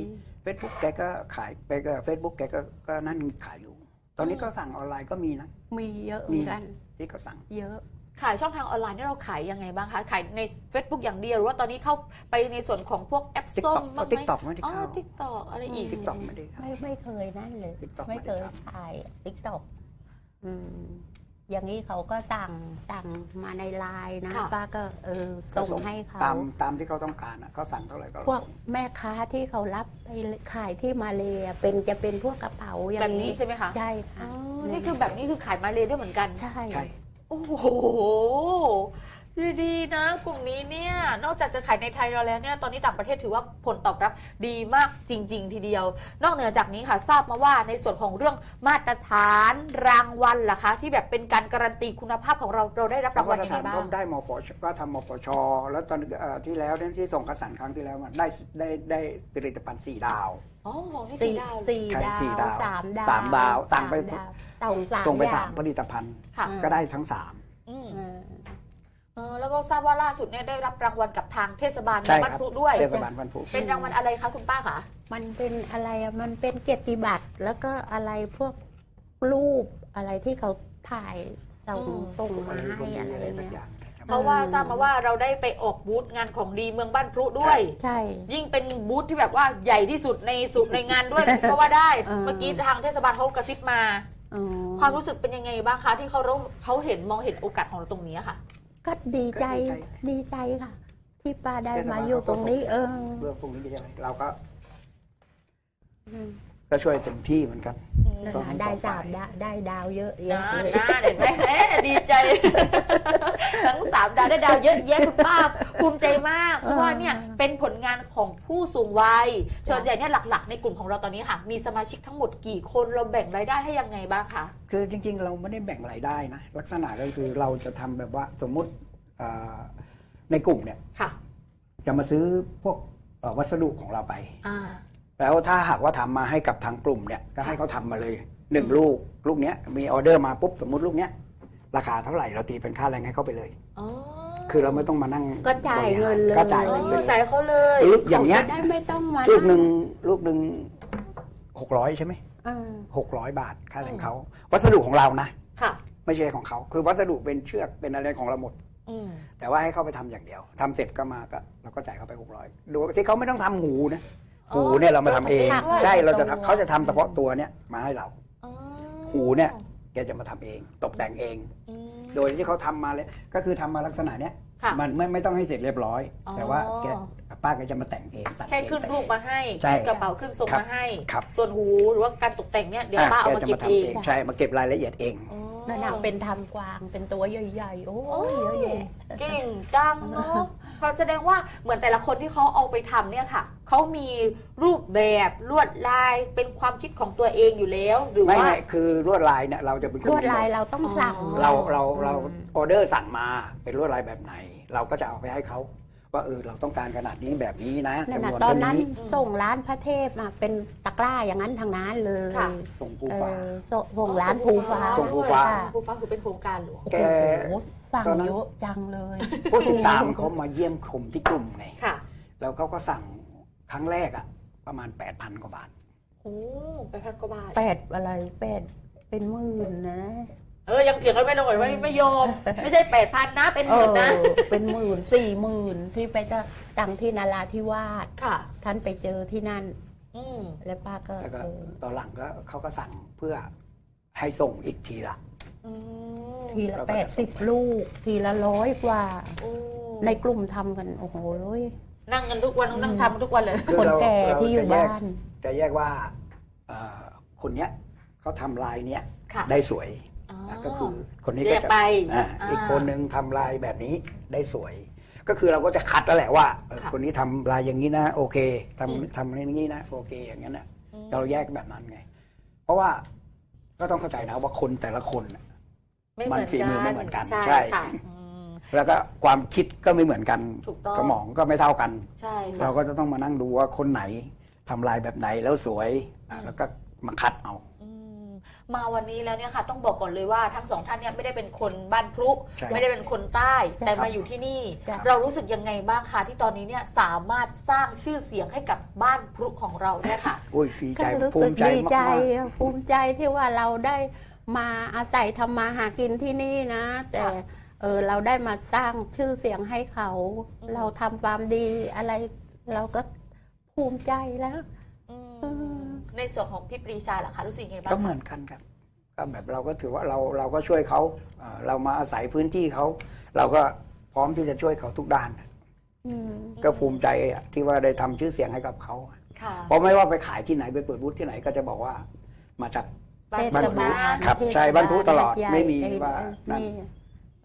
S2: Facebook แกก็ขายไปก็เฟซบุ๊กแกก็ก็นั่นขายอยู่ ตอนนี้ก็สั่งออนไลน์ก็มีนะ
S3: มีเยอะเหมือนกัน
S2: ที่เขาสั่ง
S3: เยอะ
S1: ขายช่องทางออนไลน์เนี่ยเราขายยังไงบ้างคะ ขายใน Facebook อย่างเดียวหรือว่าตอนนี้เข้าไปในส่วนของพวกแอปส้ม
S2: TikTok
S1: บ้างไหม
S2: ติ๊กต็อกไม่ได้
S1: อ๋อ
S2: เข้า
S1: ทิกตอกอะไรอีก
S2: ติ๊กต็อกไม่ได้เข้า
S3: ไม่ไม่เคยนั่นเลย
S2: TikTok
S3: ไม่เคย
S2: ไม่ได้ทำ
S3: ถ่ายติ๊กต็อกอืมอย่างนี้เขาก็สั่งสั่งมาในไลน์นะ
S1: ค่ะ
S3: ป้าก็เออส่งให้เขา
S2: ตามตามที่เขาต้องการอะเขาสั่งเท่าไหร่ก็
S3: พวก
S2: ส่ง
S3: แม่ค้าที่เขารับไปขายที่มาเลยอะเป็นจะเป็นพวกกระเป๋าอย่า
S1: แบบ
S3: ง
S1: นี้
S3: นี้
S1: ใช่ไหมคะ
S3: ใช่
S1: อ๋
S3: ค่ะ
S1: อนี่คือแบบนี้คือขายมาเลยด้วยเหมือนกัน
S3: ใช่
S2: ใช่
S1: โอ้โหดีๆนะ กลุ่มนี้เนี่ย นอกจากจะขายในไทยเราแล้วเนี่ยตอนนี้ต่างประเทศถือว่าผลตอบรับดีมากจริง ๆ ทีเดียว นอกเหนือจากนี้ค่ะทราบมาว่าในส่วนของเรื่องมาตรฐานรางวัลล่ะคะ ที่แบบเป็นการการันตีคุณภาพของเราเราได้รับรางวัล
S2: มาตร
S1: ยัง
S2: ฐา
S1: ไง
S2: น
S1: บ้า
S2: ก็
S1: ง
S2: ได้มปชก็ทำมปชแล้วตอนที่แล้วที่ส่งกระสันครั้งที่แล้วได้ได้ได้ผลิตภัณฑ์สี่ดาว
S1: อ๋อของนี่
S3: สี่
S1: สีดาว
S3: สี่
S2: ใช่
S3: ดาว
S2: สี่ดาว
S3: สามดาว
S2: สามดาวสั่งไป
S3: สามดาวส่งสาม
S2: ส่งไป
S3: อย่
S2: สามผลิตภัณฑ์
S1: ค่ะ
S3: อืม
S2: ก็ได้ทั้งสาม
S1: อืม
S3: เออ
S1: เออแล้วก็ทราบว่าล่าสุดเนี่ยได้รับรางวัลกับทางเทศบาล
S2: ใช่
S1: บ้าน
S2: ครับ
S1: พลุด้วย
S2: เทศบาลพันธุ์ผู
S1: เป็นรางวัลอะไรคะคุณป้าคะ
S3: มันเป็นอะไรอะมันเป็นเกียรติบัตร แล้วก็อะไรพวกรูปอะไรที่เขาถ่ายส่งส่งมาให้อะไร
S2: สัก
S3: เงี้
S2: อยย่าง
S1: เพราะว่าทราบมาว่าเราได้ไปออกบูธงานของดีเมืองบ้านพลุด้วย
S3: ใช่
S1: ยิ่งเป็นบูธที่แบบว่าใหญ่ที่สุดในสุดในงานด้วยก็ว่าได้
S3: เออ
S1: เมื่อกี้ทางเทศบาลเขากระซิบมา
S3: อ๋อ
S1: ความรู้สึกเป็นยังไงบ้างคะที่เขารู้เขาเห็นมองเห็นโอกาสของเราตรงนี้ค่ะ
S3: ก็ดีใจดีใจค่ะ ที่ป้าได้มาอยู่ตรงนี้ เออ
S2: เรื่องพวกนี้ใช่ไหมเราก็
S3: อืม
S2: ก็ช่วยเต็มที่เหมือนกัน
S3: นั่น
S2: สอง
S3: น่ะได้
S2: สอง
S3: สาม
S2: ฝ่าย
S3: ดาวได้ดาวเยอะแยะ
S1: นะ
S3: เลย
S1: นะเห็นไหมเอ๊ะดีใจ ทั้งสามดาวได้ดาวเยอะแยะคุณป้าภูมิใจมาก เพราะว่าเนี่ยเป็นผลงานของผู้สูงวัยส่วนใหญ่เนี่ยหลักๆ ในกลุ่มของเราตอนนี้ค่ะ มีสมาชิกทั้งหมดกี่คนเราแบ่งรายได้ให้ยังไงบ้างคะ
S2: คือจริงๆ เราไม่ได้แบ่งรายได้นะ ลักษณะก็คือเราจะทำแบบว่าสมมุติเอ่อในกลุ่มเนี่ย
S1: ค่ะ
S2: จะมาซื้อพวกเอ่อวัสดุของเราไป
S1: อ่า
S2: แล้วถ้าหากว่าทำมาให้กับทางกลุ่มเนี่ยก็ให้เขาทำมาเลยหนึ่งลูกลูกเนี้ยมีออเดอร์มาปุ๊บสมมุติลูกเนี้ยราคาเท่าไหร่เราตีเป็นค่าแรงให้เขาไปเลย
S1: อ๋อ
S2: คือเราไม่ต้องมานั่ง
S3: ก็จ่ายเงินเลย
S2: ก็จ่ายเงิน
S1: เอ
S2: ไป
S1: อ
S2: เลย
S1: จ่ายเขาเลย
S2: ลูกอย่างเงี้ย
S3: ขจะได้ไม่ต้องมา
S2: ลูกหนึ่งลูกหนึ่งหกร้อยใช่ไหม
S3: เออ
S2: หกร้อยบาทค่าแรงเขาวัสดุของเรานะ
S1: ค่ะ
S2: ไม่ใช่ของเขาคือวัสดุเป็นเชือกเป็นอะไรของเราหมด
S1: อืม
S2: แต่ว่าให้เขาไปทำอย่างเดียวทำเสร็จก็มาก็เราก็จ่ายเขาไปหกร้อยดูที่เขาไม่ต้องทำหูนะ
S1: อ๋อ
S2: หูเนี่ยเรามาทำเอง
S1: ทำด้วย
S2: ใช่เราจะทำเขาจะทำเฉพาะตัวเนี่ยมาให้เรา
S1: อ๋อ
S2: หูเนี่ย แกจะมาทำเอง ตกแต่งเอง
S1: อืม
S2: โดยที่เขาทำมาเลยก็คือทำมาลักษณะเนี้ย
S1: ค่ะ
S2: มันไม่ไม่ต้องให้เสร็จเรียบร้อย
S1: อ๋อ
S2: แต่ว่าแกป้าแกจะมาแต่งเองตัด
S1: แค่
S2: เอง
S1: ขึ้น
S2: แต่ง
S1: รูปมาให้
S2: ใช่
S1: ขึ้นกระเป๋าขึ้นทรง
S2: ครับ
S1: มาให้
S2: ครับ
S1: ส่วนหูหรือว่าการตกแต่งเนี่ยเดี๋ยวป้าเอามา
S2: แกจะ
S1: เก็บ
S2: มา
S1: เอ
S2: ทำเองงใช่มาเก็บรายละเอียดเอง
S1: อ๋อ
S3: นั่นน่ะเป็นทำกวางเป็นตัวใหญ่ๆ โอ้
S1: โอ้
S3: ย
S1: ย
S3: เยอะแยะ
S1: เก่งจังเนาะ เพราะแสดงว่าเหมือนแต่ละคนที่เขาเอาไปทำเนี่ยค่ะเขามีรูปแบบลวดลายเป็นความคิดของตัวเองอยู่แล้ว หรือ
S2: ไม่
S1: ว่า
S2: ไม่คือลวดลายเนี่ยเราจะเป็นคน
S3: ลวดลาย
S2: กำหน
S3: เราต้องสั่ง
S1: อ๋อ
S2: เราเราเรา
S3: อืม
S2: ออเดอร์สั่งมาเป็นลวดลายแบบไหน เราก็จะเอาไปให้เขาว่าเออเราต้องการขนาดนี้แบบนี้นะ
S3: นั่น
S2: จำน
S3: น่ะ
S2: วน
S3: ตอน
S2: เท่า
S3: นั้น
S2: นี้
S3: ส่งร้านพระเทพมาเป็นตะกร้าอย่างนั้นทางนั้นเลย
S1: ค่ะ
S2: ส่งภู
S3: เอ
S2: ฟ้า
S3: อส่งส่งร้านภูฟ้า
S2: ส่งภูฟ้า
S3: ค่ะ
S1: ภูฟ้าคือเป็นโครงการหลวง
S3: โอ้
S2: แก
S3: โห สั่ง
S2: ตอนนั้น
S3: เยอะจังเลย
S2: ผู้ติดตามเขามาเยี่ยมชมที่กลุ่มไง
S1: ค่ะ
S2: แล้วเขาก็สั่งครั้งแรกอะประมาณ 8,000 กว่าบาท
S1: โอ้ไปพันกว่าบาท
S3: แปดอะไรแปดเป็นหมื่นนะ
S1: เออยังเถียงกันไม่ลงเลยว่าไม่ยอม ไม่ใช่แปดพันนะเป็นห
S3: เอ
S1: มื่น
S3: อ
S1: นะ
S3: เป็นหมื่นสี่หมื่นที่ไปจะตังที่นาราธิวาส
S1: ค่ะ
S3: ท่านไปเจอที่นั่น
S1: อืม
S3: แล้วป้าก็
S2: แล้วก็
S3: เออ
S2: ตอนหลังก็เขาก็สั่งเพื่อให้ส่งอีกทีละ
S1: อืม
S3: ทีละ
S2: เราก็
S3: แป
S2: จะ
S3: ด
S2: ส่
S3: สิ
S2: ง
S3: บ
S2: ไป
S3: ลูก ทีละร้อยกว่า
S1: โอ้
S3: ในกลุ่มทำกัน โอ้โห
S1: นั่งกันทุกวันนั่งทำทุกวันเลย
S2: คือ
S3: คน
S2: เรา
S3: แก่
S2: เรา
S3: ที่อยู่
S2: จะแยก
S3: บ้าน
S2: จะแยกว่าเอ่อคนเนี้ยเขาทำลายเนี้ย
S1: ค่ะ
S2: ได้สวย
S1: อ๋อ
S2: นะก็คือคนนี้
S1: แย
S2: ก็
S1: ก
S2: จะ
S1: ไป
S2: อ่า
S1: อ่า
S2: อีกคนนึงทำลายแบบนี้ได้สวย ก็คือเราก็จะคัดแล้วแหละว่าเออ
S1: ค่ะ
S2: คนนี้ทำลายอย่างนี้นะ โอเคทำ
S1: อืม
S2: ทำอย่างนี้นะโอเคอย่างนั้นนะ
S1: อืม
S2: เราแยกแบบนั้นไง เพราะว่าก็ต้องเข้าใจนะว่าคนแต่ละคนน่ะ
S1: ไม่เห
S2: มั
S1: มือน
S2: นฝีมือไม่
S1: กัน
S2: เหมือนกัน
S1: ใช่
S2: ใช่
S1: ค่ะอืม
S2: แล้วก็ความคิดก็ไม่เหมือนกัน
S1: ถูกต้อง
S2: สมองก็ไม่เท่ากัน
S1: ใช่ค่ะ
S2: เราก็จะต้องมานั่งดูว่าคนไหนทำลายแบบไหนแล้วสวยอะแล้วก็มาคัดเอา
S1: อืมมาวันนี้แล้วเนี่ยค่ะ ต้องบอกก่อนเลยว่าทั้งสองท่านเนี่ยไม่ได้เป็นคนบ้านพลุ
S2: ใช่
S1: ไม่ได้เป็นคนใต้
S3: ใช่
S1: แต่
S2: ครับ
S1: มาอยู่ที่นี่
S3: จ้ะ
S1: เรารู้สึกยังไงบ้างคะที่ตอนนี้เนี่ยสามารถสร้างชื่อเสียงให้กับบ้านพลุของเราเนี่ยค่ะ
S2: อุ้ยดีใจ
S3: ก็รู้
S2: ภู
S3: สึก
S2: มิใจ
S3: ดีใจ
S2: มาก
S3: อะภูมิใจที่ว่าเราได้ มาอาศัยทำมาหากินที่นี่นะ แต่
S1: ค่ะ
S3: เออเราได้มาสร้างชื่อเสียงให้เขา
S1: อืม
S3: เราทำความดีอะไร เราก็ภูมิใจแล้ว
S1: อืม
S3: อืม
S1: ในส่วนของพี่ปรีชาล่ะคะรู้สึกยังไง
S2: ๆ
S1: บ้าง
S2: ก็เหมือนกันครับ ก็แบบเราก็ถือว่าเราเราก็ช่วยเขาอ่าเรามาอาศัยพื้นที่เขาเราก็พร้อมที่จะช่วยเขาทุกด้าน
S3: อืม
S2: ก็ภูมิใจอะที่ว่าได้ทำชื่อเสียงให้กับเขา
S1: ค่ะ
S2: เพราะไม่ว่าไปขายที่ไหนไปเปิดบูธที่ไหนก็จะบอกว่ามาจาก
S1: บ้าน
S2: บ้าน
S1: พลุ
S2: พลุ
S1: นะ
S2: ครับใช่บ้านพลุตลอด
S3: ใหญ่
S2: ไม่มี
S3: ไอ้
S2: ว่านั่น
S3: นี่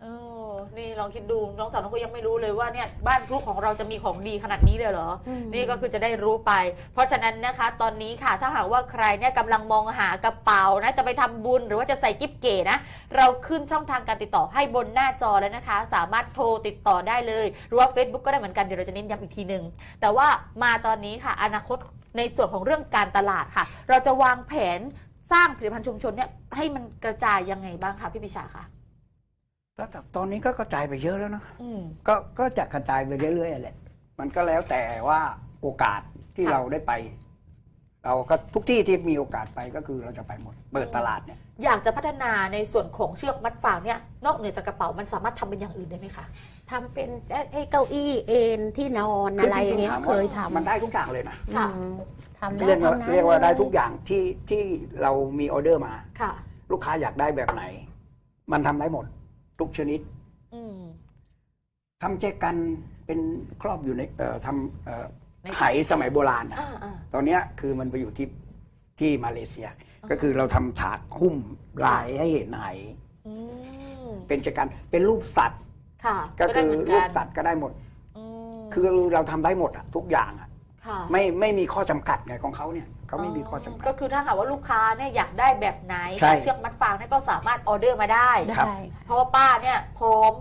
S1: เออนี่ลองคิดดูน้องสาวน้องก็ยังไม่รู้เลยว่าเนี่ยบ้านพลุของเราจะมีของดีขนาดนี้เลยเหรอ
S3: อืม
S1: นี่ก็คือจะได้รู้ไป เพราะฉะนั้นนะคะ ตอนนี้ค่ะถ้าหากว่าใครเนี่ยกำลังมองหากระเป๋านะจะไปทำบุญหรือว่าจะใส่กิ๊บเก๋นะ เราขึ้นช่องทางการติดต่อให้บนหน้าจอแล้วนะคะ สามารถโทรติดต่อได้เลย หรือว่า Facebook ก็ได้เหมือนกันเดี๋ยวเราจะเน้นย้ำอีกทีหนึ่งแต่ว่ามาตอนนี้ค่ะอนาคตในส่วนของเรื่องการตลาดค่ะ เราจะวางแผน สร้างผลิตภัณฑ์ชุมชนเนี่ยให้มันกระจายยังไงบ้างคะพี่ปิชาคะ
S2: ก็แต่ตอนนี้ก็กระจายไปเยอะแล้วนะ
S1: อืม
S2: ก็ก็จะกระจายไปเรื่อยๆแหละมันก็แล้วแต่ว่าโอกาสที่
S1: ค่ะ
S2: เราได้ไป เราก็ทุกที่ที่มีโอกาสไปก็คือเราจะไปหมด เปิดตลาดเนี่ย
S1: อยากจะพัฒนาในส่วนของเชือกมัดฟางเนี่ยนอกเหนือจากกระเป๋ามันสามารถทำเป็นอย่างอื่นได้ไหมคะ
S3: ทำเป็นไอ้เก้าอี้เอนที่นอนอะไรอย่างเงี้ย
S2: ถาม
S3: เค
S2: ว่าย
S3: ทำ
S2: มันได้ทุกอย่างเลยนะ
S1: ค่ะ
S3: อืมทำได้
S2: เรียกว่า
S3: ทั้งนั้น
S2: เรียกว่าได้
S3: ล
S2: ทุกอย่างที่ที่เรามีออเดอร์มา
S1: ค่ะ
S2: ลูกค้าอยากได้แบบไหน มันทำได้หมด ทุกชนิด
S1: อืม
S2: ทำแจกันเป็นครอบอยู่ในเอ่อทำเอ่อ
S1: ใน
S2: ไหสมัยโบราณอะ
S1: อ่าอ่า
S2: ตอนเนี้ยคือมันไปอยู่ที่ที่มาเลเซีย
S1: อ๋อ
S2: ก็คือเราทำถาดหุ้มลายให้เห็นไห
S1: อืม
S2: เป็นแจกันเป็นรูปสัตว์
S1: ค่ะ
S2: ก็
S1: ได้
S2: คือ
S1: เหมือน
S2: รู
S1: กั
S2: ป
S1: น
S2: สัตว์ก็ได้หมด
S1: อืม
S2: คือเราทำได้หมดอะทุกอย่างอะ
S1: ค่ะ
S2: ไม่ไม่มีข้อจำกัดไงของเขาเนี่ยเขาไม่มีข้อจำกัด
S1: ก็คือถ้าหากว่าลูกค้าเนี่ยอยากได้แบบไหน
S2: ใช่
S1: เชือกมัดฟางเนี่ยก็สามารถออเดอร์มาได้
S2: ครับ
S3: ได้
S1: เพราะว่าป้าเนี่ยพร้อม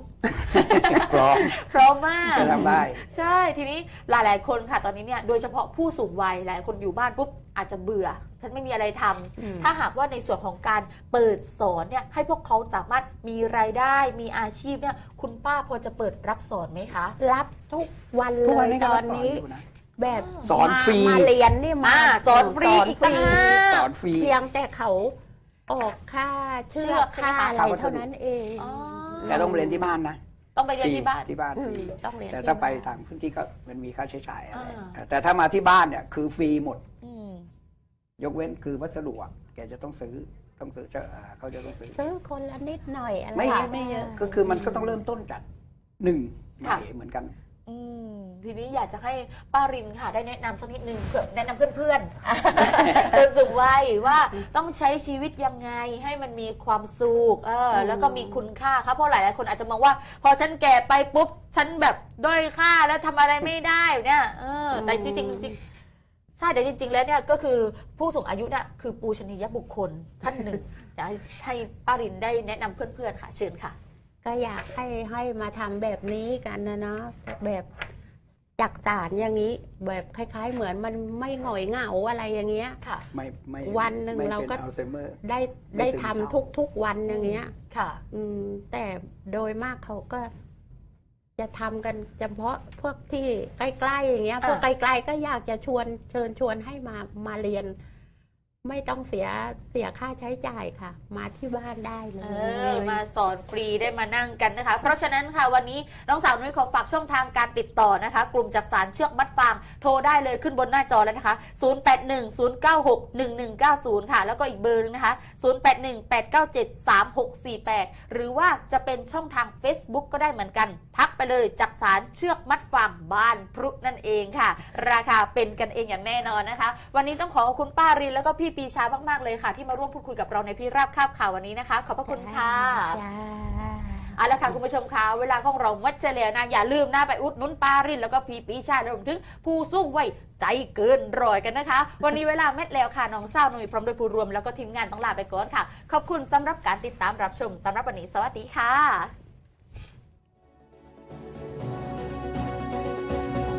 S2: พร้อม
S1: พร้อมมาก
S2: จะทำได้
S1: ใช่ทีนี้หลาย ๆ คนค่ะตอนนี้เนี่ยโดยเฉพาะผู้สูงวัยหลายคนอยู่บ้านปุ๊บอาจจะเบื่อ ฉันไม่มีอะไรทำ
S3: อืม
S1: ถ้าหากว่าในส่วนของการเปิดสอนเนี่ยให้พวกเขาสามารถมีรายได้มีอาชีพเนี่ยคุณป้าพอจะเปิดรับสอนไหมคะ
S3: รับทุกวัน
S2: ทุกวัน
S3: เลย
S2: นี้ก็
S3: ต
S2: รั
S3: อบน
S2: สอน
S3: นี้
S2: อยู่นะ
S3: แบบ
S2: สอนฟรี
S3: มาเรียนนี่มา
S1: อ่าสอนฟรี
S3: สอน
S1: อีก
S3: ฟรี
S1: ต่างหาก
S2: สอนฟรี
S3: เพียงแต่เขาออกค่าเชื
S1: เชื
S3: อ
S1: อก
S3: ก
S1: ใช่ไหม
S3: ค่า
S1: คะ
S3: อะไรเท่านั้นเอง
S1: อ๋อ
S2: แต่ต้องเรียนที่บ้านนะ
S1: ต้องไปเรีย
S2: ฟ
S1: น
S2: รี
S1: ที่บ้าน
S2: ที่บ้าน
S3: อื
S2: ฟรี
S3: มต้องเรียน
S2: แต่
S3: ที่
S2: ถ้าไป
S3: บ้น
S2: ต่างพื้นที่ก็มันมีค่าใช้จ่ายอะไร
S1: อ่า
S2: แต่ถ้ามาที่บ้านเนี่ยคือฟรีหมด
S1: อืม
S2: ยกเว้นคือวัสดุอะแกจะต้องซื้อต้องซื้อจะอ่าเขาจะต้องซื้อ
S3: ซื้อคนละนิดหน่อยอะไร
S2: ไม่
S3: ค่ะ
S2: ไม่เยอะก็คือมันก็ต้องเริ่มต้นจากหนึ่งให
S1: ค่ะ
S2: ม่เหมือนกัน
S1: อืมทีนี้อยากจะให้ป้ารินค่ะ ได้แนะนำสักนิดนึงเผื่อแนะนำเพื่อนๆเพื่อนสูงวัยว่าต้องใช้ชีวิตยังไงให้มันมีความสุขเออ
S3: อืม
S1: แล้วก็มีคุณค่าครับเพราะหลายๆคนอาจจะมองว่า พอฉันแก่ไปปุ๊บ ฉันแบบด้อยค่าแล้วทำอะไรไม่ได้เนี่ยเออแต่จริงๆจริงๆ ใช่แต่จริง ๆ แล้วเนี่ยก็คือผู้สูงอายุเนี่ยคือปูชนียบุคคลท่านหนึ่งอยากให้ให้ป้ารินได้แนะนำเพื่อนๆค่ะเชิญค่ะ
S3: ก็อยากให้ให้มาทำแบบนี้กันนะเนาะแบบจักสารอย่างนี้ แบบคล้าย ๆ เหมือนมันไม่หงอยเหงาอะไรอย่างเงี้ย
S1: ค่ะ
S2: ไม่ไม่
S3: วันหนึ่ง
S2: ไม่
S3: เราก็
S2: ป็นอัลไซเมอร์
S3: ได้
S2: ไม่
S3: ได้
S2: ซึม
S3: ทำ
S2: เศร้า
S3: ทุกทุกๆวันอย่างเงี้ย
S1: ค่ะ
S3: อืมแต่โดยมากเขาก็ จะทำกันเฉพาะพวกที่ใกล้ๆอย่างเงี้ย
S1: อ่า
S3: พวกไกลๆก็อยากจะชวนเชิญชวนให้มามาเรียน ไม่ต้องเสียเสียค่าใช้จ่ายค่ะ มาที่บ้านได้เล
S1: เอย อมาสอนฟรีได้มานั่งกันนะคะ เพราะฉะนั้นค่ะวันนี้น้องสาวนุ้ยขอฝากช่องทางการติดต่อนะคะ กลุ่มจักสารเชือกมัดฟางโทรได้เลยขึ้นบนหน้าจอแล้วนะคะ 0810961190 ค่ะ แล้วก็อีกเบอร์นึงนะคะ 0818973648 หรือว่าจะเป็นช่องทาง Facebook ก็ได้เหมือนกัน ทักไปเลยจักสารเชือกมัดฟางบ้านพรุนั่นเองค่ะ ราคาเป็นกันเองอย่างแน่นอนนะคะ วันนี้ต้องขอขอบคุณป้ารินแล้วก็พี่ี่ปีชามากๆเลยค่ะ ที่มาร่วมพูดคุยกับเราในพี่ราบคาบข่าววันนี้นะคะ ขอบพระคุณค่ะเอาละค่ะคุณผู้ชมคะเวลาของเราวัดเจริญนะ อย่าลืมนะไปอุดนุนปารินแล้วก็พีปีชาแลรวมถึงผู้สู้ไว้ใจเกินรอยกันนะคะ วันนี้เวลาเม็ดแล้วค่ะ น้องเศร้าหนุ่มพร้อมด้วยผู้รวมแล้วก็ทีมงานต้องลาไปก่อนค่ะ ขอบคุณสำหรับการติดตามรับชมสำหรับวันนี้สวัสดีค่ะ